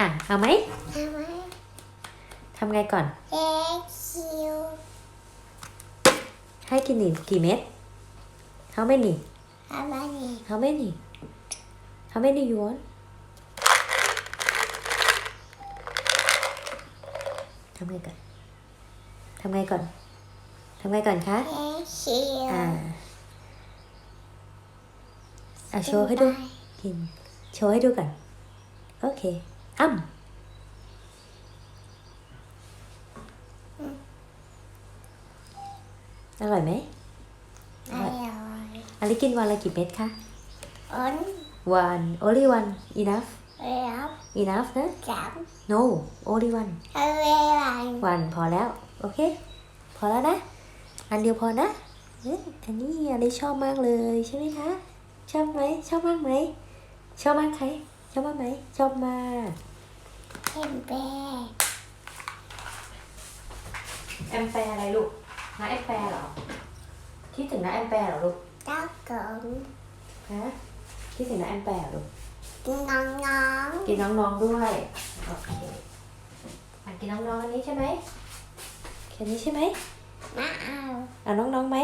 อะ เอาไหมทำไมทำไงก่อน เอ็กคิวให้กินอีกกี่เม็ด How many ทำไมนี่ How many How many you want ทำไงก่อน ทำไงก่อน ทำไงก่อนคะ เอ็กคิวอ่าอะโชว์ให้ดู กิน โชว์ให้ดูก่อน โอเค อ้ำอร่อยไหมอร่อยอันนี้กินวันละกี่เม็ดคะอ้น one only one enough แล้ว enough นะจับ no only one อะไร one พอแล้ว โอเค พอแล้วนะ อันเดียวพอนะเอ๊ะอันนี้อันนี้ชอบมากเลยใช่ไหมคะ ชอบไหม ชอบมากไหม ชอบมากใคร ชอบมากไหม ชอบมากเข็มแปะแอมแปร์อะไรลูกน้าแอมแปร์เหรอ คิดถึงน้าแอมแปร์เหรอลูกตะกงฮะคิดถึงน้าแอมแปร์เหรอลูกน้องน้องกินน้องๆด้วย โอเคอะกินน้องๆอันนี้ใช่ไหมแค่นี้ใช่ไหมๆมาเอาเอาน้องๆไหม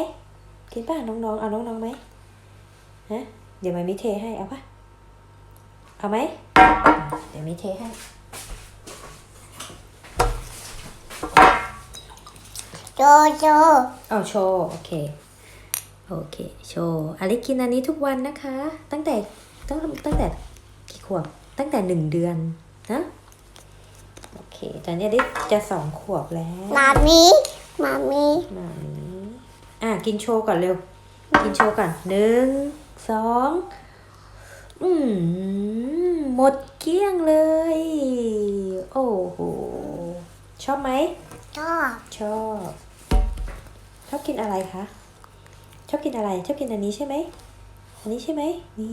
กินป่ะน้องๆเอาน้องๆไหมฮะเดี๋ยวมันมีเทให้เอาป่ะเอาไหมเดี๋ยวมีเทให้ โจโจเอาโชว์โอเคโอเคโชว์อลิกินอันนี้ทุกวันนะคะ ตั้งแต่ตั้งตั้งแต่กี่ขวบตั้งแต่หนึ่งเดือนนะโอเคตอนนี้อลิจะสองขวบแล้วมามีมามีมานี้อะกินโชว์ก่อนเร็ว กินโชว์ก่อนหนึ่งสองอืมหมดเกลี้ยงเลย โอ้โหชอบไหมชอบชอบ ชอบกินอะไรคะ ชอบกินอะไร ชอบกินอันนี้ใช่ไหม อันนี้ใช่ไหมนี่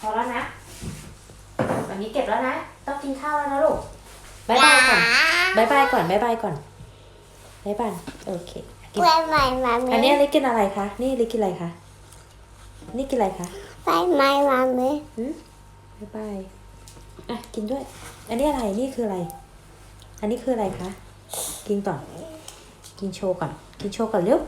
พอแล้วนะ วันนี้เก็บแล้วนะ ต้องกินข้าวแล้วนะลูกบายบายก่อนบายบายก่อนบายบายก่อนบายบายโอเคกินไปใหม่มามีอันนี้ลิกินอะไรคะ นี่ลิกินอะไรคะ นี่กินอะไรคะไปใหม่มามีบายบายอะกินด้วย อันนี้อะไร นี่คืออะไร อันนี้คืออะไรคะ กินก่อน กินโชว์ก่อน กินโชว์ก่อนเร็ว